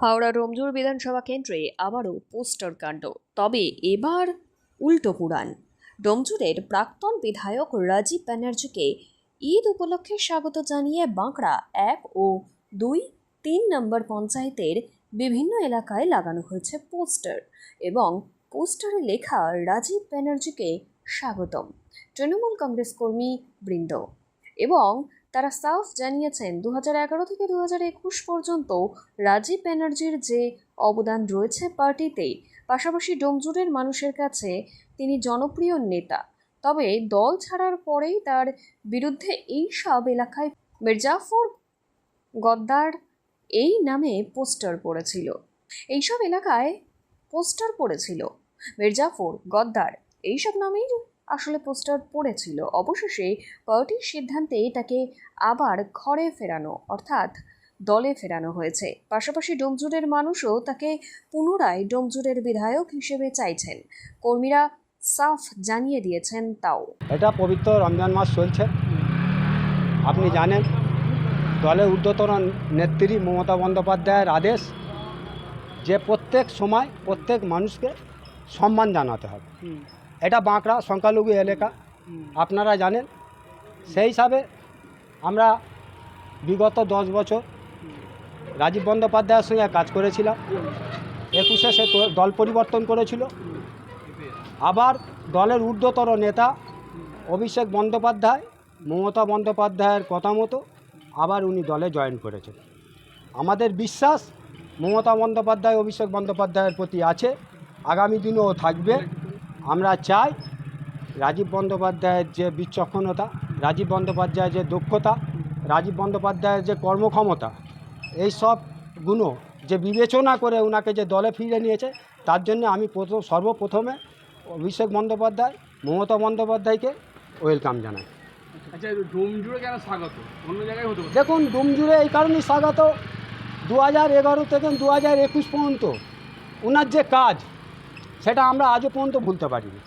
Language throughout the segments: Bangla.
হাওড়া ডোমজুর বিধানসভা কেন্দ্রে আবারও পোস্টার কাণ্ড। তবে এবার উল্টো পুরাণ। ডোমজুরের প্রাক্তন বিধায়ক রাজীব ব্যানার্জিকে ঈদ উপলক্ষে স্বাগত জানিয়ে বাঁকড়া এক ও দুই তিন নম্বর পঞ্চায়েতের বিভিন্ন এলাকায় লাগানো হয়েছে পোস্টার এবং পোস্টারে লেখা রাজীব ব্যানার্জিকে স্বাগতম। তৃণমূল কংগ্রেস কর্মী বৃন্দ এবং তারা সাফ জানিয়েছেন দু থেকে দু পর্যন্ত রাজীব ব্যানার্জির যে অবদান রয়েছে পার্টিতে পাশাপাশি ডোমজুরের মানুষের কাছে তিনি জনপ্রিয় নেতা। তবে দল ছাড়ার পরেই তার বিরুদ্ধে এই সব এলাকায় মির্জাফর গদ্দার এই নামে পোস্টার পড়েছিল। এইসব এলাকায় পোস্টার পড়েছিল। মির্জাফর গদ্দার এইসব নামেই আসলে পোস্টার পড়েছিল। অবশেষে পার্টির সিদ্ধান্তে তাকে আবার ঘরে ফেরানো অর্থাৎ দলে ফেরানো হয়েছে। পাশাপাশি ডোমজুরের মানুষও তাকে পুনরায় ডোমজুরের বিধায়ক হিসেবে চাইছেন। কর্মীরা সাফ জানিয়ে দিয়েছেন তাও। এটা পবিত্র রমজান মাস চলছে। আপনি জানেন দলের ঊর্ধ্বতন নেত্রী মমতা বন্দ্যোপাধ্যায়ের আদেশ যে প্রত্যেক সময় প্রত্যেক মানুষকে সম্মান জানাতে হবে। এটা বাঁকড়া সংখ্যালঘু এলাকা। আপনারা জানেন। সেই হিসাবে আমরা বিগত দশ বছর রাজীব বন্দ্যোপাধ্যায়ের সঙ্গে কাজ করেছিলাম। একুশে সে দল পরিবর্তন করেছিল। আবার দলের ঊর্ধ্বতর নেতা অভিষেক বন্দ্যোপাধ্যায়, মমতা বন্দ্যোপাধ্যায়ের কথা মতো আবার উনি দলে জয়েন করেছেন। আমাদের বিশ্বাস মমতা বন্দ্যোপাধ্যায়, অভিষেক বন্দ্যোপাধ্যায়ের প্রতি আছে। আগামী দিনেও থাকবে। আমরা চাই রাজীব বন্দ্যোপাধ্যায়ের যে বিচক্ষণতা রাজীব বন্দ্যোপাধ্যায়ের যে দক্ষতা রাজীব বন্দ্যোপাধ্যায়ের যে কর্মক্ষমতা এই সব গুণ যে বিবেচনা করে ওনাকে যে দলে ফিরে নিয়েছে তার জন্য আমি প্রথম সর্বপ্রথমে অভিষেক বন্দ্যোপাধ্যায় মমতা বন্দ্যোপাধ্যায়কে ওয়েলকাম জানাই। আচ্ছা ডোম জুড়ে কেন স্বাগত? অন্য জায়গায় হতে দেখুন ডুমজুড়ে এই কারণেই স্বাগত। দু হাজার এগারো থেকে দু হাজার একুশ পর্যন্ত ওনার যে কাজ সেটা আমরা আজও পর্যন্ত ভুলতে পারিনি।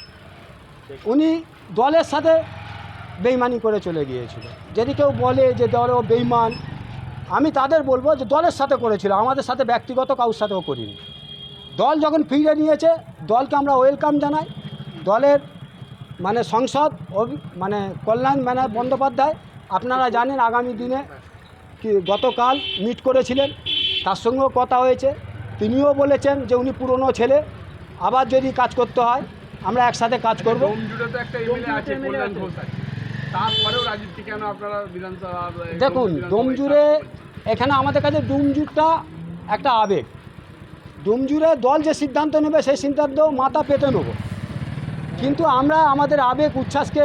উনি দলের সাথে বেইমানি করে চলে গিয়েছিল। যদি কেউ বলে যে ও বেইমান, আমি তাদের বলব যে দলের সাথে করেছিল, আমাদের সাথে ব্যক্তিগত কারোর সাথেও করিনি। দল যখন ফিরে নিয়েছে, দলকে আমরা ওয়েলকাম জানাই। দলের মানে সংসদ মানে কল্যাণ ম্যানা বন্দ্যোপাধ্যায়, আপনারা জানেন আগামী দিনে কি গতকাল মিট করেছিলেন। তার সঙ্গেও কথা হয়েছে। তিনিও বলেছেন যে উনি পুরনো ছেলে আবার যদি কাজ করতে হয় আমরা একসাথে কাজ করব। দেখুন ডোমজুড়ে এখানে আমাদের কাছে ডুমজুরটা একটা আবেগ। ডুমজুরে দল যে সিদ্ধান্ত নেবে সেই সিদ্ধান্ত মাথা পেতে নেব। কিন্তু আমরা আমাদের আবেগ উচ্ছ্বাসকে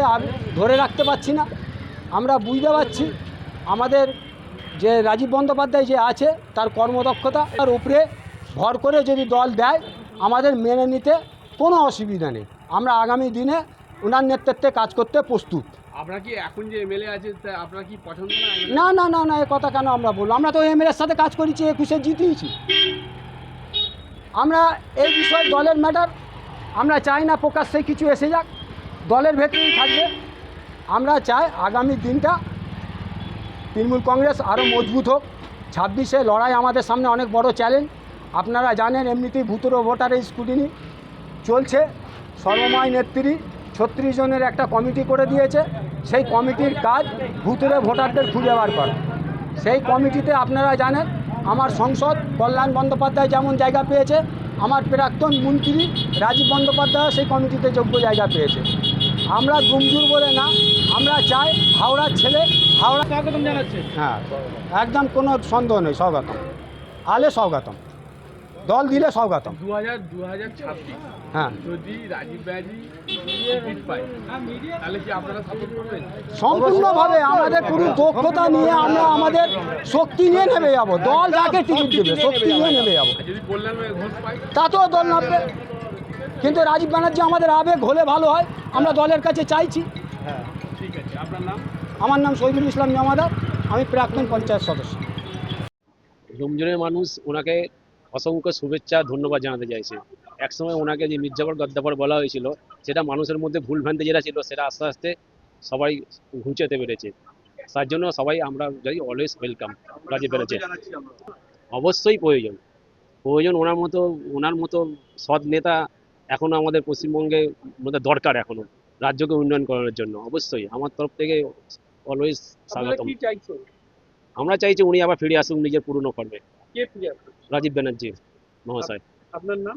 ধরে রাখতে পারছি না। আমরা বুঝতে পারছি আমাদের যে রাজীব বন্দ্যোপাধ্যায় যে আছে তার কর্মদক্ষতা তার উপরে ভর করে যদি দল দেয় আমাদের মেনে নিতে কোনো অসুবিধা নেই। আমরা আগামী দিনে ওনার নেতৃত্বে কাজ করতে প্রস্তুত। আপনারা কি এখন যে এমএলএ আছে তা আপনারা কি পছন্দ না না না না না এ কথা কেন আমরা বলব? আমরা তো এমএলএর সাথে কাজ করেছি একুশে জিতিয়েছি। আমরা এই বিষয়ে দলের ম্যাটার আমরা চাই না প্রকাশ্যে কিছু এসে যাক দলের ভেতরেই থাকবে। আমরা চাই আগামী দিনটা তৃণমূল কংগ্রেস আরও মজবুত হোক। ছাব্বিশে লড়াই আমাদের সামনে অনেক বড় চ্যালেঞ্জ আপনারা জানেন এমনিতেই ভূতর ভোটারের স্কুটিনি চলছে। সর্বময় নেত্রী ছত্রিশ জনের একটা কমিটি করে দিয়েছে। সেই কমিটির কাজ ভূতুরে ভোটারদের খুঁজে বার করা। সেই কমিটিতে আপনারা জানেন আমার সংসদ কল্যাণ বন্দ্যোপাধ্যায় যেমন জায়গা পেয়েছে আমার প্রাক্তন মন্ত্রী রাজীব বন্দ্যোপাধ্যায় সেই কমিটিতে যোগ্য জায়গা পেয়েছে। আমরা গুমজুর বলে না আমরা চাই হাওড়ার ছেলে হাওড়া স্বাগতম জানাচ্ছে। হ্যাঁ একদম কোনো সন্দেহ নেই স্বাগতম। আলে স্বাগতম। দল দিলে স্বাগতম দু হাজার দু হাজার ছাব্বিশ। হ্যাঁ। যদি রাজীব ব্যানার্জি সিট পায় তাহলে কি আপনারা সাপোর্ট করবেন? সম্পূর্ণভাবে আমাদের পুরো দক্ষতা নিয়ে আমরা আমাদের শক্তি নিয়ে নেমে যাব। দল যাকে টিকিট দেবে শক্তি নিয়ে নেমে যাব। পায়? তাতেও দল নামবে। কিন্তু রাজীব ব্যানার্জি আমাদের আবেগ হলে ভালো হয়। আমরা দলের কাছে চাইছি। হ্যাঁ ঠিক আছে আপনার নাম? আমার নাম শহীদুল ইসলাম জামাদার। আমি প্রাক্তন পঞ্চায়েত সদস্য। ডোমজুরের মানুষ ওনাকে অসংখ্য শুভেচ্ছা ধন্যবাদ জানাতে চাইছে। একসময় ওনাকে যে মির্জাফর গদ্দাফর বলা হয়েছিল সেটা মানুষের মধ্যে ভুল ভ্রান্তি যেটা ছিল সেটা আস্তে আস্তে সবাই ঘুঁচাতে পেরেছে। তার জন্য সবাই আমরা যাই অলওয়েজ ওয়েলকাম রাজীব বেড়েছে অবশ্যই প্রয়োজন। প্রয়োজন ওনার মতো ওনার মতো সৎ নেতা এখনও আমাদের পশ্চিমবঙ্গে মধ্যে দরকার এখনও রাজ্যকে উন্নয়ন করার জন্য। অবশ্যই আমার তরফ থেকে অলওয়েজ স্বাগতম। আমরা চাইছি উনি আবার ফিরে আসুন নিজের পুরনো কর্মে কে প্রিয় রাজীব ব্যানার্জি মহাশয়। আপনার নাম?